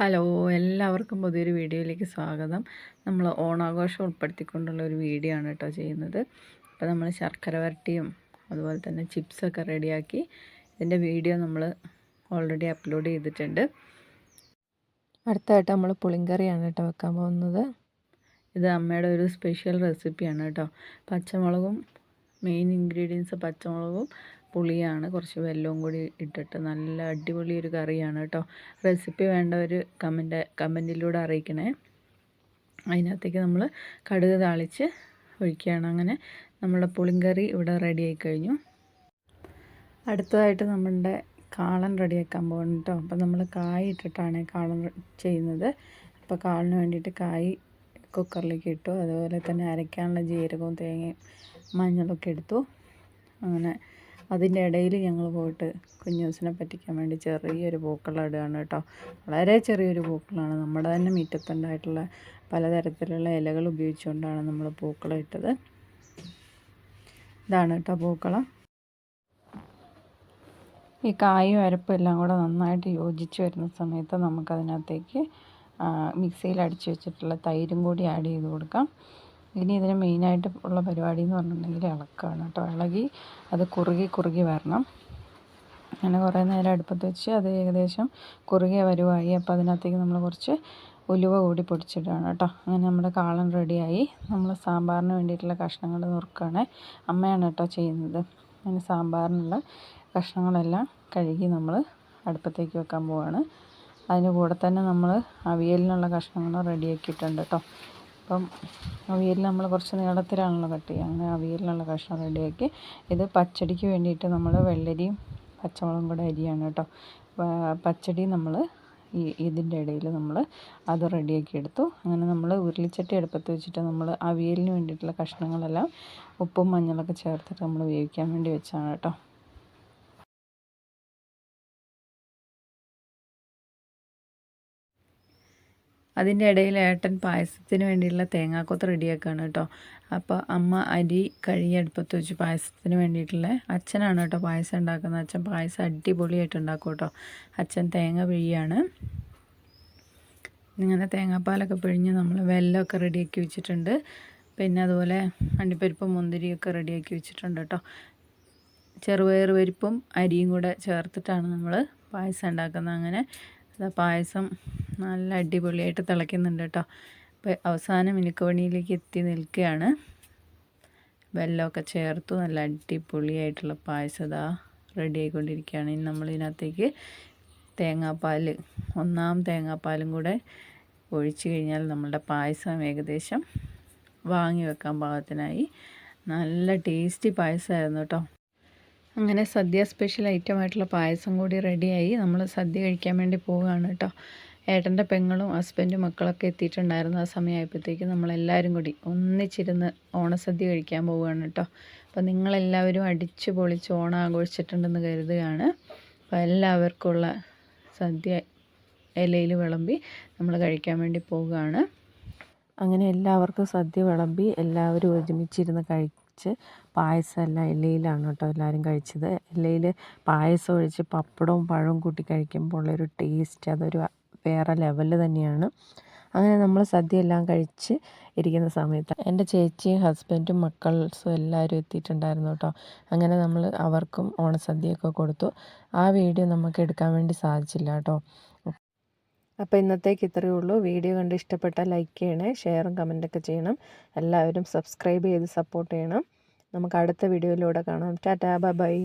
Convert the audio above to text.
Hello എല്ലാവർക്കും പുതിയൊരു വീഡിയോയിലേക്ക് സ്വാഗതം. നമ്മൾ ഓണാഘോഷം ഉൾപ്പെടുത്തിക്കൊണ്ടുള്ള ഒരു വീഡിയോ ആണ് കേട്ടോ ചെയ്യുന്നത്. അപ്പോൾ നമ്മൾ ശർക്കര വരട്ടിയും അതുപോലെ തന്നെ ചിപ്സൊക്കെ റെഡിയാക്കി ഇതിന്റെ വീഡിയോ നമ്മൾ ഓൾറെഡി അപ്ലോഡ് ചെയ്തിട്ടുണ്ട്. അടുത്തായിട്ട് നമ്മൾ പുളിങ്കറിയാണ് കേട്ടോ വെക്കാൻ പോകുന്നത്. ഇത് അമ്മയുടെ ഒരു സ്പെഷ്യൽ റെസിപ്പിയാണ് കേട്ടോ. പച്ചമുളകും മെയിൻ ഇൻഗ്രീഡിയൻസ് പച്ചമുളകും പുളിയാണ്. കുറച്ച് വെല്ലവും കൂടി ഇട്ടിട്ട് നല്ല അടിപൊളി ഒരു കറിയാണ് കേട്ടോ. റെസിപ്പി വേണ്ടവർ കമന്റ് കമന്റിലൂടെ അറിയിക്കണേ. അതിനകത്തേക്ക് നമ്മൾ കടുക് താളിച്ച് ഒഴിക്കുകയാണ്. അങ്ങനെ നമ്മുടെ പുളിങ്കറി ഇവിടെ റെഡി ആയി കഴിഞ്ഞു. അടുത്തതായിട്ട് നമ്മളുടെ കാളൻ റെഡിയാക്കാൻ പോകണം കേട്ടോ. അപ്പം നമ്മൾ കായ് ഇട്ടിട്ടാണ് കാളൻ ചെയ്യുന്നത്. അപ്പോൾ കാളിന് വേണ്ടിയിട്ട് കായ് കുക്കറിലേക്ക് ഇട്ടു. അതുപോലെ തന്നെ അരയ്ക്കാനുള്ള ജീരകവും തേങ്ങയും മഞ്ഞളൊക്കെ എടുത്തു. അങ്ങനെ അതിന്റെ ഇടയിൽ ഞങ്ങൾ പോയിട്ട് കുഞ്ഞൂസിനെ പറ്റിക്കാൻ വേണ്ടി ചെറിയൊരു പൂക്കളം ഇടുകയാണ് കേട്ടോ. വളരെ ചെറിയൊരു പൂക്കളാണ്. നമ്മുടെ തന്നെ മുറ്റത്തുണ്ടായിട്ടുള്ള പലതരത്തിലുള്ള ഇലകൾ ഉപയോഗിച്ചുകൊണ്ടാണ് നമ്മൾ പൂക്കളം ഇട്ടത്. ഇതാണ് കേട്ടോ പൂക്കളം. ഈ കായും അരപ്പും എല്ലാം കൂടെ നന്നായിട്ട് യോജിച്ച് വരുന്ന സമയത്ത് നമുക്കതിനകത്തേക്ക് മിക്സിയിൽ അടിച്ച് വെച്ചിട്ടുള്ള തൈരും കൂടി ആഡ് ചെയ്ത് കൊടുക്കാം. ഇനി ഇതിന് മെയിനായിട്ട് ഉള്ള പരിപാടി എന്ന് പറഞ്ഞിട്ടുണ്ടെങ്കിൽ ഇളക്കാണ് കേട്ടോ. ഇളകി അത് കുറുകി കുറുകി വരണം. അങ്ങനെ കുറേ നേരം അടുപ്പത്ത് വെച്ച് അത് ഏകദേശം കുറുകിയ വരുവായി. അപ്പോൾ അതിനകത്തേക്ക് നമ്മൾ കുറച്ച് ഉലുവ കൂടി പൊടിച്ചിടുകയാണ് കേട്ടോ. അങ്ങനെ നമ്മുടെ കാളൻ റെഡിയായി. നമ്മൾ സാമ്പാറിന് വേണ്ടിയിട്ടുള്ള കഷ്ണങ്ങൾ നുറുക്കുകയാണ്. അമ്മയാണ് കേട്ടോ ചെയ്യുന്നത്. അങ്ങനെ സാമ്പാറിനുള്ള കഷ്ണങ്ങളെല്ലാം കഴുകി നമ്മൾ അടുപ്പത്തേക്ക് വെക്കാൻ പോവാണ്. അതിന് കൂടെ തന്നെ നമ്മൾ അവിയലിനുള്ള കഷ്ണങ്ങളും റെഡിയാക്കിയിട്ടുണ്ട് കേട്ടോ. അപ്പം അവിയൽ നമ്മൾ കുറച്ച് നീളത്തിലാണല്ലോ കട്ട് ചെയ്യുക അങ്ങനെ അവിയലിനുള്ള കഷ്ണം റെഡിയാക്കി. ഇത് പച്ചടിക്ക് വേണ്ടിയിട്ട് നമ്മൾ വെള്ളരിയും പച്ചമുളകും കൂടെ അരിയാണ് കേട്ടോ. പച്ചടി നമ്മൾ ഈ ഇതിന്റെ ഇടയിൽ നമ്മൾ അത് റെഡിയാക്കി എടുത്തു. അങ്ങനെ നമ്മൾ ഉരുളിച്ചട്ടി അടുപ്പത്ത് വെച്ചിട്ട് നമ്മൾ അവിയലിന് വേണ്ടിയിട്ടുള്ള കഷ്ണങ്ങളെല്ലാം ഉപ്പും മഞ്ഞളൊക്കെ ചേർത്തിട്ട് നമ്മൾ വേവിക്കാൻ വേണ്ടി വെച്ചാണ് കേട്ടോ. അതിന്റെ ഇടയിൽ ഏട്ടൻ പായസത്തിന് വേണ്ടിയുള്ള തേങ്ങാക്കൊത്ത് റെഡിയാക്കുകയാണ് കേട്ടോ. അപ്പോൾ അമ്മ അരി കഴുകി അടുപ്പത്ത് വെച്ച്. പായസത്തിന് വേണ്ടിയിട്ടുള്ള അച്ഛനാണ് കേട്ടോ പായസം ഉണ്ടാക്കുന്നത്. അച്ഛൻ പായസം അടിപൊളിയായിട്ട് ഉണ്ടാക്കും കേട്ടോ. അച്ഛൻ തേങ്ങ പിഴിയാണ്. ഇങ്ങനെ തേങ്ങാപ്പാലൊക്കെ പിഴിഞ്ഞ് നമ്മൾ വെല്ലമൊക്കെ റെഡിയാക്കി വെച്ചിട്ടുണ്ട്. പിന്നെ അതുപോലെ അണ്ടിപ്പരിപ്പ് മുന്തിരിയൊക്കെ റെഡിയാക്കി വെച്ചിട്ടുണ്ട് കേട്ടോ. ചെറുപയർ പരിപ്പും അരിയും കൂടെ ചേർത്തിട്ടാണ് നമ്മൾ പായസം ഉണ്ടാക്കുന്നത്. അങ്ങനെ പായസം നല്ല അടിപൊളിയായിട്ട് തിളയ്ക്കുന്നുണ്ട് കേട്ടോ. അപ്പോൾ അവസാനം മിനുക്കവണിയിലേക്ക് എത്തി നിൽക്കുകയാണ്. വെല്ലമൊക്കെ ചേർത്തു. നല്ല അടിപൊളിയായിട്ടുള്ള പായസം ഇതാ റെഡി ആയിക്കൊണ്ടിരിക്കുകയാണ്. ഇനി നമ്മൾ ഇതിനകത്തേക്ക് തേങ്ങാപ്പാൽ ഒന്നാം തേങ്ങാപ്പാലും കൂടെ ഒഴിച്ചു കഴിഞ്ഞാൽ നമ്മളുടെ പായസം ഏകദേശം വാങ്ങി വെക്കാൻ പാകത്തിനായി. നല്ല ടേസ്റ്റി പായസമായിരുന്നു കേട്ടോ. അങ്ങനെ സദ്യ സ്പെഷ്യൽ ഐറ്റം ആയിട്ടുള്ള പായസം കൂടി റെഡിയായി നമ്മൾ സദ്യ കഴിക്കാൻ വേണ്ടി പോവുകയാണ് കേട്ടോ. ഏട്ടന്റെ പെങ്ങളും ഹസ്ബൻഡും മക്കളൊക്കെ എത്തിയിട്ടുണ്ടായിരുന്നു ആ സമയമായപ്പോഴത്തേക്കും നമ്മളെല്ലാവരും കൂടി ഒന്നിച്ചിരുന്ന് ഓണസദ്യ കഴിക്കാൻ പോവുകയാണ് കേട്ടോ. അപ്പോൾ നിങ്ങളെല്ലാവരും അടിച്ച് പൊളിച്ച് ഓണം ആഘോഷിച്ചിട്ടുണ്ടെന്ന് കരുതുകയാണ്. അപ്പോൾ എല്ലാവർക്കുമുള്ള സദ്യ ഇലയിൽ വിളമ്പി നമ്മൾ കഴിക്കാൻ വേണ്ടി പോവുകയാണ്. അങ്ങനെ എല്ലാവർക്കും സദ്യ വിളമ്പി എല്ലാവരും ഒരുമിച്ചിരുന്ന് കഴിച്ച് പായസം എല്ലാം ഇലയിലാണ് കേട്ടോ എല്ലാവരും കഴിച്ചത്. ഇലയിൽ പായസം ഒഴിച്ച് പപ്പടവും പഴവും കൂട്ടി കഴിക്കുമ്പോൾ ഉള്ളൊരു ടേസ്റ്റ് അതൊരു വേറെ ലെവൽ തന്നെയാണ്. അങ്ങനെ നമ്മൾ സദ്യ എല്ലാം കഴിച്ച് ഇരിക്കുന്ന സമയത്ത് എന്റെ ചേച്ചിയും ഹസ്ബൻഡും മക്കൾസും എല്ലാവരും എത്തിയിട്ടുണ്ടായിരുന്നു കേട്ടോ. അങ്ങനെ നമ്മൾ അവർക്കും ഓണസദ്യയൊക്കെ കൊടുത്തു. ആ വീഡിയോ നമുക്ക് എടുക്കാൻ വേണ്ടി സാധിച്ചില്ല കേട്ടോ. അപ്പോൾ ഇന്നത്തേക്ക് ഇത്രയേ ഉള്ളൂ. വീഡിയോ കണ്ട് ഇഷ്ടപ്പെട്ടാൽ ലൈക്ക് ചെയ്യണേ ഷെയറും കമന്റൊക്കെ ചെയ്യണം. എല്ലാവരും സബ്സ്ക്രൈബ് ചെയ്ത് സപ്പോർട്ട് ചെയ്യണം. നമുക്ക് അടുത്ത വീഡിയോയിലൂടെ കാണാം. Tata bye